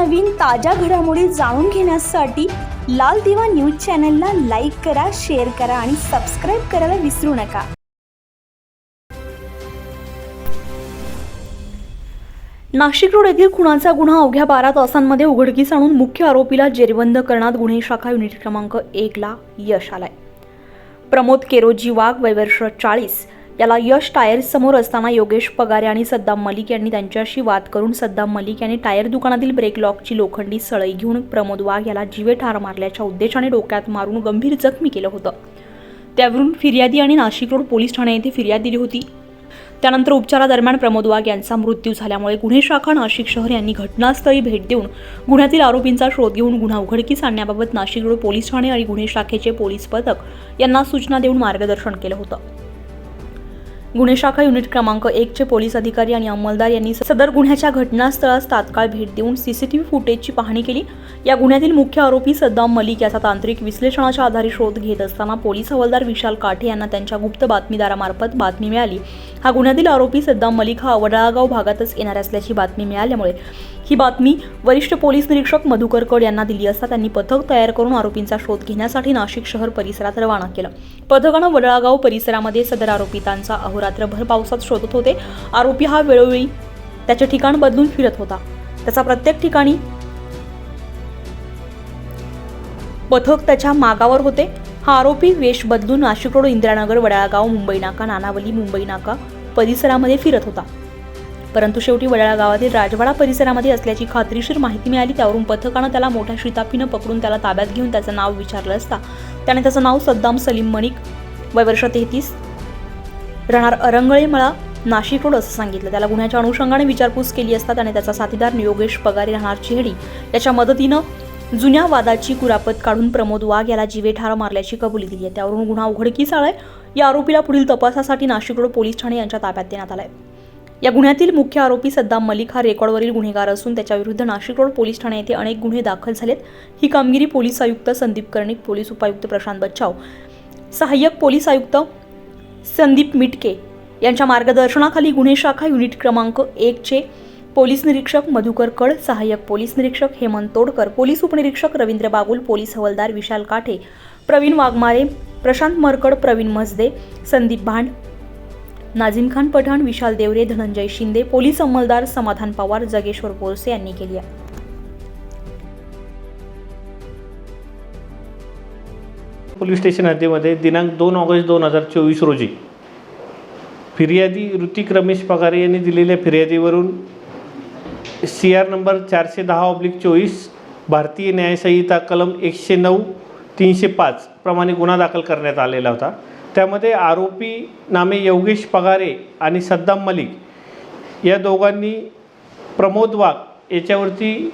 नवनवीन ताज्या घडामोडी जाणून घेण्यासाठी लाल दिवा न्यूज चॅनलला लाईक करा शेअर करा आणि सबस्क्राईब करायला विसरू नका. नाशिक रोड येथील खुनाचा गुन्हा अवघ्या बारा तासांमध्ये उघडकीस आणून मुख्य आरोपीला जेरबंद करण्यात गुन्हे शाखा युनिट क्रमांक एकला यश आलाय. प्रमोद केरोजी वाघ वयवर्ष चाळीस याला यश टायर समोर असताना योगेश पगारे आणि सद्दाम मलिक यांनी त्यांच्याशी वाद करून सद्दाम मलिक यांनी टायर दुकानातील ब्रेक लॉकची लोखंडी सळई घेऊन प्रमोद वाघ याला जीवे ठार मारल्याच्या उद्देशाने डोक्यात मारून गंभीर जखमी केलं होतं. त्यावरून फिर्यादी आणि नाशिक रोड पोलीस ठाणे येथे फिर्याद दिली होती. त्यानंतर उपचारादरम्यान प्रमोद वाघ यांचा मृत्यू झाल्यामुळे गुन्हे शाखा नाशिक शहर यांनी घटनास्थळी भेट देऊन गुन्ह्यातील आरोपींचा शोध घेऊन गुन्हा उघडकीस आणण्याबाबत नाशिक रोड पोलीस ठाणे आणि गुन्हे शाखेचे पोलीस पथक यांना सूचना देऊन मार्गदर्शन केलं होतं. गुन्हे शाखा युनिट क्रमांक एकचे पोलीस अधिकारी आणि अंमलदार यांनी सदर गुन्ह्याच्या घटनास्थळास तात्काळ भेट देऊन सीसीटीव्ही फुटेजची पाहणी केली. या गुन्ह्यातील मुख्य आरोपी सद्दाम मलिक याचा तांत्रिक विश्लेषणाच्या आधारे शोध घेत असताना पोलीस हवालदार विशाल काठे यांना त्यांच्या गुप्त बातमीदारामार्फत बातमी मिळाली. हा गुन्ह्यातील आरोपी सद्दाम मलिक हा वडाळागाव भागातच येणार असल्याची बातमी मिळाल्यामुळे ही बातमी वरिष्ठ पोलीस निरीक्षक मधुकर कड यांना दिली असता त्यांनी पथक तयार करून आरोपींचा शोध घेण्यासाठी नाशिक शहर परिसरात रवाना केलं. पथकानं वडळागाव परिसरामध्ये सदर आरोपितांचा अहोरात्रभर पावसात शोधत होते. आरोपी हा वेळोवेळी त्याचे ठिकाण बदलून फिरत होता. त्याचा प्रत्येक ठिकाणी पथक त्याच्या मागावर होते. हा आरोपी वेश बदलून नाशिक रोड इंदिरानगर वडाळगाव मुंबई नाका नानावली मुंबई नाका परिसरामध्ये फिरत होता. परंतु शेवटी वडाळा गावातील राजवाडा परिसरामध्ये असल्याची खात्रीशीर माहिती मिळाली. त्यावरून पथकानं त्याला मोठ्या शिताफीनं पकडून त्याला ताब्यात घेऊन त्याचं नाव विचारलं असता. त्याने त्याचं नाव सद्दाम सलीम मणिक वय वर्ष तेहतीस राहणार अरंगळे मळा नाशिक रोड असं सांगितलं. त्याला गुन्ह्याच्या अनुषंगाने विचारपूस केली असता त्याने त्याचा साथीदार योगेश पगारी राहणार चेहडी. याच्या मदतीनं जुन्या वादाची कुरापत काढून प्रमोद वाघ याला जीवेठार मारल्याची कबुली दिली आहे. त्यावरून गुन्हा उघडकीस आलाय. या आरोपीला पुढील तपासासाठी नाशिक रोड पोलीस ठाणे यांच्या ताब्यात देण्यात आलाय. या गुन्ह्यातील मुख्य आरोपी सद्दाम मलिक हा रेकॉर्डवरील गुन्हेगार असून त्याच्याविरुद्ध नाशिक रोड पोलीस ठाणे येथे अनेक गुन्हे दाखल झालेत. ही कामगिरी पोलीस आयुक्त संदीप कर्णिक पोलीस उपायुक्त प्रशांत बच्चाव सहाय्यक पोलीस आयुक्त संदीप मिटके यांच्या मार्गदर्शनाखाली गुन्हे शाखा युनिट क्रमांक एकचे पोलीस निरीक्षक मधुकर कड सहाय्यक पोलीस निरीक्षक हेमंत तोडकर पोलीस उपनिरीक्षक रवींद्र बागुल पोलीस हवालदार विशाल काठे प्रवीण वाघमारे प्रशांत मरकड प्रवीण मजदे संदीप भांड नाझीम खान पठाण विशाल देवरे धनंजय शिंदे पोलीस अंमलदार समाधान पवार जगेश्वर बोरसे यांनी केली आहे. पोलीस स्टेशन हद्दीमध्ये दिनांक दोन ऑगस्ट दोन हजार चोवीस रोजी फिर्यादी ऋतिक रमेश पगारे यांनी दिलेल्या फिर्यादीवरून सी आर नंबर चारशे दहा ऑब्लिक चोवीस भारतीय न्यायसंहिता कलम एकशे नऊ तीनशे पाच प्रमाणे गुन्हा दाखल करण्यात आलेला होता. त्यामध्ये आरोपी नामे योगेश पगारे आणि सद्दाम मलिक या दोघांनी प्रमोद वाघ याच्यावरती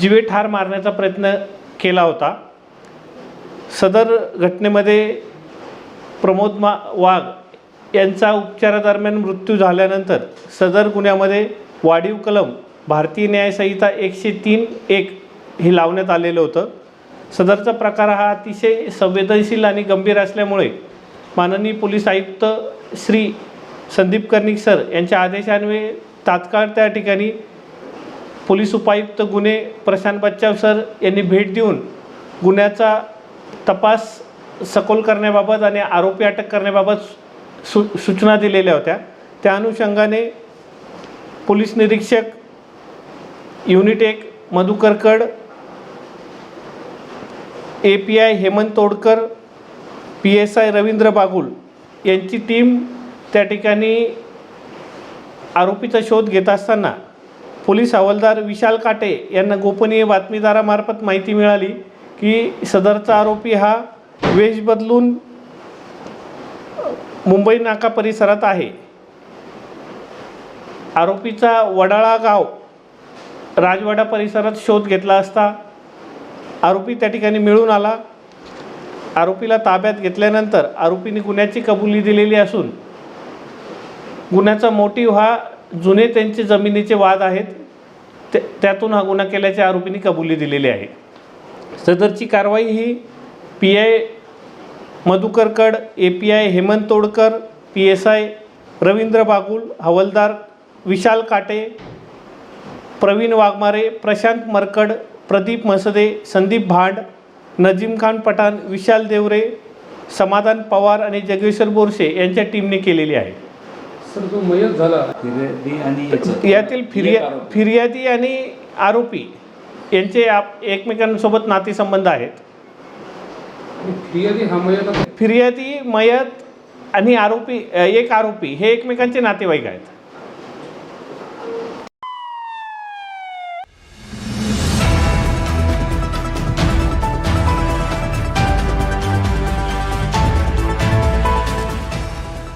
जीवे ठार मारण्याचा प्रयत्न केला होता. सदर घटनेमध्ये प्रमोद मा वाघ यांचा उपचारादरम्यान मृत्यू झाल्यानंतर सदर गुन्ह्यामध्ये वाढीव कलम भारतीय न्यायसंहिता एकशे तीन एक हे लावण्यात आलेलं होतं. सदरचा प्रकार हा अतिशय संवेदनशील आणि गंभीर असल्यामुळे माननीय पोलीस आयुक्त श्री संदीप कर्णिक सर यांच्या आदेशान्वये तात्काळ त्या ठिकाणी पोलीस उपायुक्त गुन्हे प्रशांत बच्चाव सर यांनी भेट देऊन गुन्ह्याचा तपास सखोल करण्याबाबत आणि आरोपी अटक करण्याबाबत सु सूचना दिलेल्या होत्या. त्या अनुषंगाने पोलीस निरीक्षक युनिट एक मधुकरकड A P I Hemant Todkar P S I Ravindra Bagul यांची टीम त्या ठिकाणी आरोपीचा शोध घेत असताना पोलीस हवालदार विशाल काटे यांना गोपनीय बातमीदारामार्फत माहिती मिळाली की सदरचा आरोपी हा वेश बदलून मुंबई नाका परिसरात आहे. आरोपीचा वडाळा गाव राजवाडा परिसरात शोध घेतला असता आरोपी त्या ठिकाणी मिळून आला. आरोपीला ताब्यात घेतल्यानंतर आरोपीने गुन्ह्याची कबुली दिलेली असून गुन्ह्याचा मोटिव हा जुने त्यांचे जमिनीचे वाद आहेत. त्या त्यातून हा गुन्हा केल्याच्या आरोपीने कबुली दिलेली आहे. सदरची कारवाई ही P I मधुकरकड A P I Hemant Todkar P S I Ravindra Bagul हवलदार विशाल काटे प्रवीण वाघमारे प्रशांत मरकड प्रदीप मसदे संदीप भांड नजीम खान पठाण विशाल देवरे समाधान पवार आणि जगेश्वर बोरसे यांच्या टीमने केलेली आहे. सर जो मयत झाला. फिर्यादी आणि याचं- यातील फिर्या आरोपी. फिर्यादी आणि आरोपी यांचे आप एकमेकांसोबत नातेसंबंध आहेत. फिर्यादी हा मयत फिर्यादी मयत आणि आरोपी एक आरोपी हे एकमेकांचे नातेवाईक आहेत.